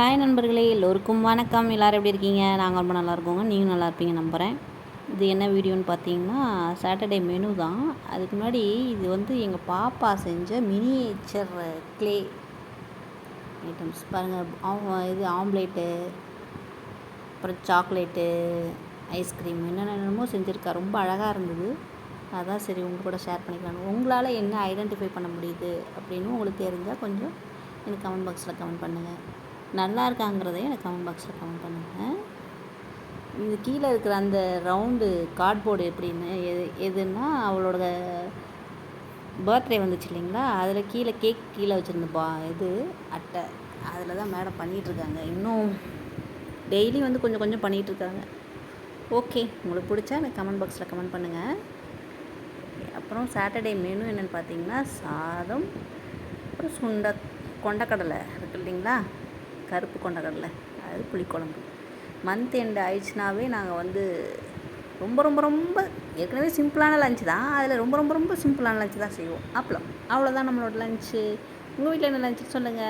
Hi நண்பர்களே எல்லோருக்கும் வணக்கம். எல்லோரும் எப்படி இருக்கீங்க? நாங்கள் ரொம்ப நல்லா இருக்கோங்க. நீங்கள் நல்லா இருப்பீங்க நம்புகிறேன் இது என்ன வீடியோன்னு பார்த்தீங்கன்னா சாட்டர்டே மெனு தான். அதுக்கு முன்னாடி இது வந்து எங்கள் பாப்பா செஞ்ச மினியேச்சர் க்ளே ஐட்டம்ஸ் பாருங்கள் இது ஆம்லேட்டு அப்புறம் சாக்லேட்டு ஐஸ்கிரீம் என்னென்னமோ செஞ்சுருக்கா. ரொம்ப அழகாக இருந்தது. அதான் சரி உங்கள் கூட ஷேர் பண்ணிக்கலாம் உங்களால் என்ன ஐடென்டிஃபை பண்ண முடியுது அப்படின்னு உங்களுக்கு தெரிஞ்சால் கொஞ்சம் எனக்கு கமெண்ட் பாக்ஸில் கமெண்ட் பண்ணுங்கள் நல்லா இருக்காங்கிறதையும் எனக்கு கமெண்ட் பாக்ஸில் கமெண்ட் பண்ணுங்கள் இது கீழே இருக்கிற அந்த ரவுண்டு கார்ட்போர்டு எப்படின்னு எது எதுன்னா அவளோட பர்த்டே வந்துச்சு இல்லைங்களா? அதில் கீழே கேக் கீழே வச்சுருந்த பா இது அட்டை. அதில் தான் மேடம் பண்ணிகிட்ருக்காங்க இன்னும் டெய்லி வந்து கொஞ்சம் கொஞ்சம் பண்ணிகிட்ருக்காங்க ஓகே உங்களுக்கு பிடிச்சா எனக்கு கமெண்ட் பாக்ஸில் கமெண்ட் பண்ணுங்கள் அப்புறம் சாட்டர்டே மெனு என்னென்னு பார்த்தீங்கன்னா சாதம் அப்புறம் சுண்ட கொண்டக்கடலை இருக்கு இல்லைங்களா? கருப்பு கொண்ட கடலை அது புளிக்குழம்பு. மந்த் எண்டு ஆயிடுச்சுனாவே நாங்கள் வந்து ரொம்ப ரொம்ப ரொம்ப ஏற்கனவே சிம்பிளான லஞ்ச் தான். அதில் ரொம்ப ரொம்ப ரொம்ப சிம்பிளான லஞ்ச் தான் செய்வோம். அப்பளம். அவ்வளோதான் நம்மளோட லஞ்சு உங்கள் வீட்டில் என்ன லஞ்சு சொல்லுங்கள்